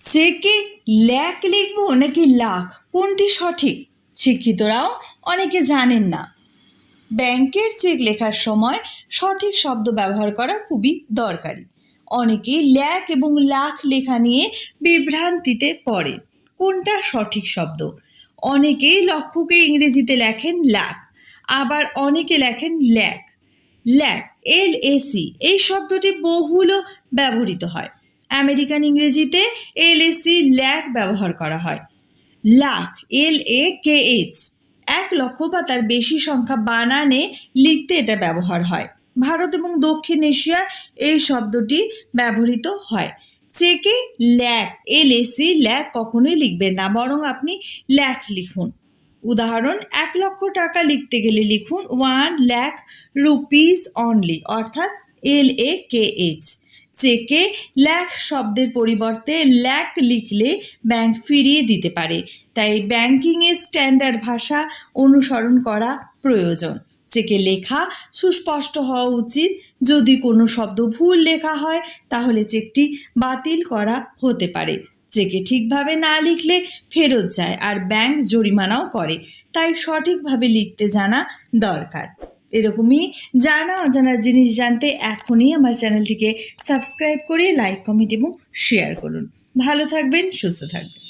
চেকে ল্যাক লিখব নাকি লাখ? কোনটি সঠিক? শিক্ষিতরাও অনেকে জানেন না। ব্যাংকের চেক লেখার সময় সঠিক শব্দ ব্যবহার করা খুবই দরকারি। অনেকেই ল্যাক এবং লাখ লেখা নিয়ে বিভ্রান্তিতে পড়ে। কোনটা সঠিক শব্দ? অনেকেই লক্ষ্যকে ইংরেজিতে লেখেন লাখ আবার অনেকে লেখেন ল্যাক। ল্যাক, এল এসি এই শব্দটি বহুল ব্যবহৃত হয়। আমেরিকান ইংরেজিতে এল এসি ল্যাক ব্যবহার করা হয়। লাখ এল এ কে এইচ এক লক্ষ বা তার বেশি সংখ্যা বানানে লিখতে এটা ব্যবহার হয়। ভারত এবং দক্ষিণ এশিয়া এই শব্দটি ব্যবহৃত হয়। চেকে ল্যাক এল এসি ল্যাক কখনোই লিখবেন না, বরং আপনি ল্যাক লিখুন। উদাহরণ, এক লক্ষ টাকা লিখতে গেলে লিখুন, ওয়ান ল্যাক রুপিস অনলি অর্থাৎ এল এ কে এইচ চেকে ল্যাক শব্দের পরিবর্তে ল্যাক লিখলে ব্যাংক ফিরিয়ে দিতে পারে। তাই ব্যাংকিংয়ের স্ট্যান্ডার্ড ভাষা অনুসরণ করা প্রয়োজন। চেকে লেখা সুস্পষ্ট হওয়া উচিত। যদি কোনো শব্দ ভুল লেখা হয়, তাহলে চেকটি বাতিল করা হতে পারে। চেকে ঠিকভাবে না লিখলে ফেরত যায় আর ব্যাংক জরিমানাও করে। তাই সঠিকভাবে লিখতে জানা দরকার। এরকমই জানা অজানা জিনিস জানতে এখনই আমার চ্যানেলটিকে সাবস্ক্রাইব করে লাইক কমেন্ট এবং শেয়ার করুন। ভালো থাকবেন, সুস্থ থাকবেন।